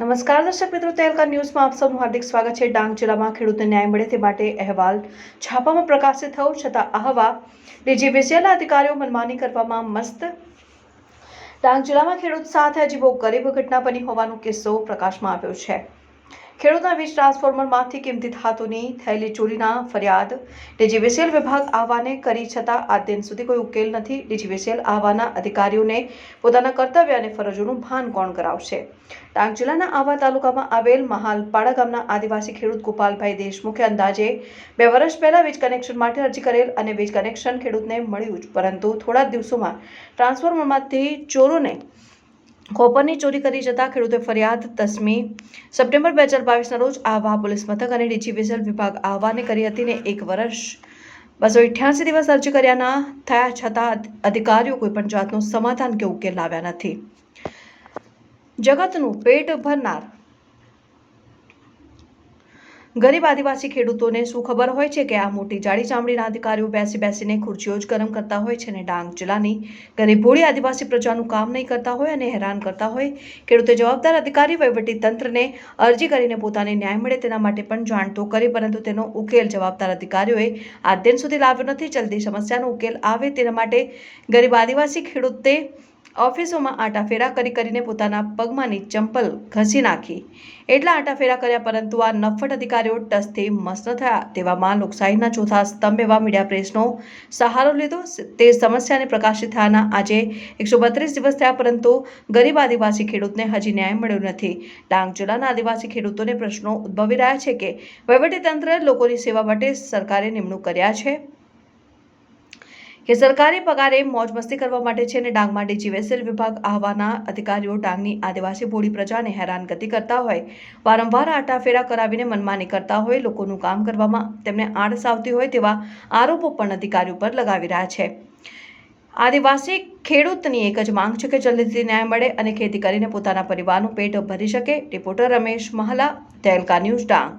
નમસ્કાર દર્શક મિત્રો, તેલકા ન્યૂઝમાં આપ સૌનું હાર્દિક સ્વાગત છે. ડાંગ જિલ્લામાં ખેડૂતને ન્યાય મળે તે માટે અહેવાલ છાપામાં પ્રકાશિત થયો, છતાં અહવા ડીજીવીસીએલના અધિકારીઓ મનમાની કરવામાં મસ્ત. ડાંગ જિલ્લામાં ખેડૂત સાથે બહુ ગરીબ ઘટના બની હોવાનો કિસ્સો પ્રકાશમાં આવ્યો છે. ખેડૂતના વીજ ટ્રાન્સફોર્મરમાંથી કિંમતી ધાતુની થયેલી ચોરીના ફરિયાદ ડીજીવીસીએલ વિભાગ આહવાને કરી છતાં આ દિન સુધી કોઈ ઉકેલ નથી. ડીજીવીસીએલ આહવાના અધિકારીઓને પોતાના કર્તવ્ય અને ફરજોનું ભાન કોણ કરાવશે? ડાંગ જિલ્લાના આહવા તાલુકામાં આવેલ મહાલપાડા ગામના આદિવાસી ખેડૂત ગોપાલભાઈ દેશમુખે અંદાજે બે વર્ષ પહેલા વીજ કનેક્શન માટે અરજી કરેલ અને વીજ કનેક્શન ખેડૂતને મળ્યું પરંતુ થોડા દિવસોમાં ટ્રાન્સફોર્મરમાંથી ચોરોને કોપરની ચોરી કરી જતા ખેડૂતે ફરિયાદ દસમી સપ્ટેમ્બર બે હજાર બાવીસના રોજ આહવા પોલીસ મથક અને ડીજીવીએસએલ વિભાગ આહવાને કરી હતી ને એક વર્ષ. બસો અઠ્યાસી દિવસ અરજી કર્યાના થયા છતાં અધિકારીઓ કોઈ પણ જાતનું સમાધાન કે ઉકેલ લાવ્યા નથી. જગતનું પેટ ભરનાર ગરીબ આદિવાસી ખેડૂતોને શું ખબર હોય છે કે આ મોટી જાડી ચામડીના અધિકારીઓ બેસી બેસીને ખુરશીઓ જ ગરમ કરતા હોય છે અને ડાંગ જિલ્લાની ગરીબ ભોળી આદિવાસી પ્રજાનું કામ નહીં કરતા હોય અને હેરાન કરતા હોય? ખેડૂતે જવાબદાર અધિકારી વહીવટી તંત્રને અરજી કરીને પોતાને ન્યાય મળે તેના માટે પણ જાણતો કરી, પરંતુ તેનો ઉકેલ જવાબદાર અધિકારીઓએ આ દિન સુધી લાવ્યો નથી. જલ્દી સમસ્યાનો ઉકેલ આવે તેના માટે ગરીબ આદિવાસી ખેડૂતે ઓફિસોમાં આટાફેરા કરી કરીને પોતાના પગમાંની ચંપલ ઘસી નાખી. એટલા આટાફેરા કર્યા પરંતુ આ નફટ અધિકારીઓ ટસથી મસ્ત થયા તેવામાં લોકશાહીના ચોથા સ્તંભ એવા મીડિયા પ્રેસનો સહારો લીધો. તે સમસ્યાને પ્રકાશિત થયાના આજે એકસો બત્રીસ દિવસ થયા પરંતુ ગરીબ આદિવાસી ખેડૂતને હજી ન્યાય મળ્યો નથી. ડાંગ જિલ્લાના આદિવાસી ખેડૂતોને પ્રશ્નો ઉદ્ભવી રહ્યા છે કે વહીવટીતંત્ર લોકોની સેવા માટે સરકારે નિમણૂક કર્યા છે? કે સરકારી પગારે મોજ મસ્તી કરવા માટે છે અને ડાંગમાં ડીજીવીએસએલ વિભાગ આવવાના અધિકારીઓ ડાંગની આદિવાસી ભોળી પ્રજાને હેરાનગતિ કરતા હોય, વારંવાર આટાફેરા કરાવીને મનમાની કરતા હોય, લોકોનું કામ કરવામાં તેમને આળસ આવતી હોય તેવા આરોપો પણ અધિકારીઓ પર લગાવી રહ્યા છે. આદિવાસી ખેડૂતની એક જ માંગ છે કે જલ્દીથી ન્યાય મળે અને ખેતી કરીને પોતાના પરિવારનું પેટ ભરી શકે. રિપોર્ટર રમેશ મહલા તેલકા ન્યૂઝ ડાંગ.